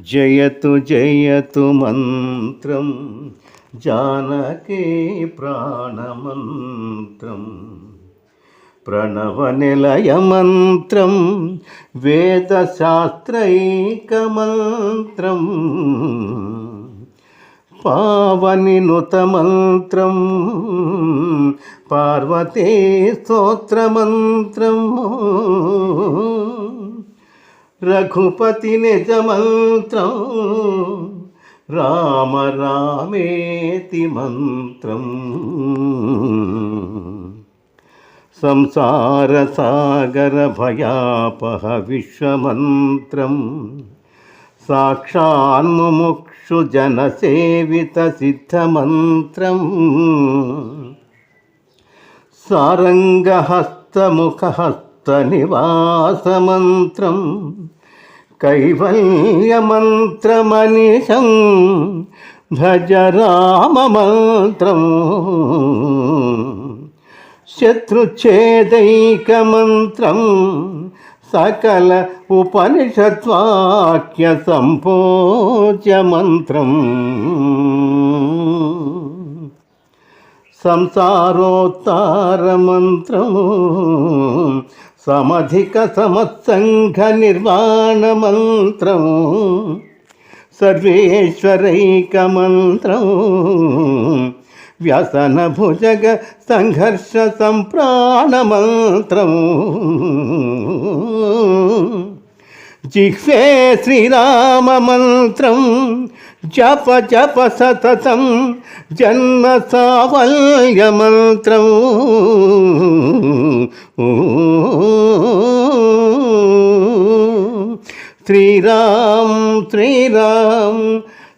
జయతు జయతు మంత్రం జానకే ప్రాణమంత్రం. ప్రణవనిలయమంత్రం వేదశాస్త్రైకమంత్రం పావనినుతమంత్రం పార్వతీ స్తోత్రమంత్రం రఘుపతి నిజమంత్రం రామ రామేతి మంత్రం. సంసార సాగర భయాపహ విశ్వమంత్రం. సాక్షాన్ముముక్షు జనసేవిత సిద్ధమంత్రం. సారంగహస్తముఖహస్త నివాసమంత్రం కైవల్యమంత్రమనిషం భజ రామమంత్రం శత్రుచ్ఛేదైకమంత్రం సకల ఉపనిషద్వాక్య సంపోజ్య మంత్రం సంసారోత్తార మంత్రము సమధిక సమత్సంఘ నిర్వాణ మంత్రము. సర్వేశ్వరైక మంత్రము వ్యసన భుజగ సంఘర్ష సంప్రాణ మంత్రము. జిహ్వే శ్రీరామ మంత్రం. జప జప సతతం జన్మ సావల్య మంత్రం. శ్రీరామ్ శ్రీరామ్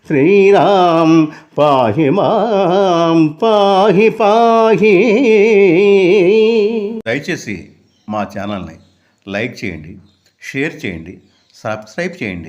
శ్రీరామ్ పాహి మాం పాహి పాహి. దయచేసి మా ఛానల్ని లైక్ చేయండి షేర్ చేయండి సబ్స్క్రైబ్ చేయండి.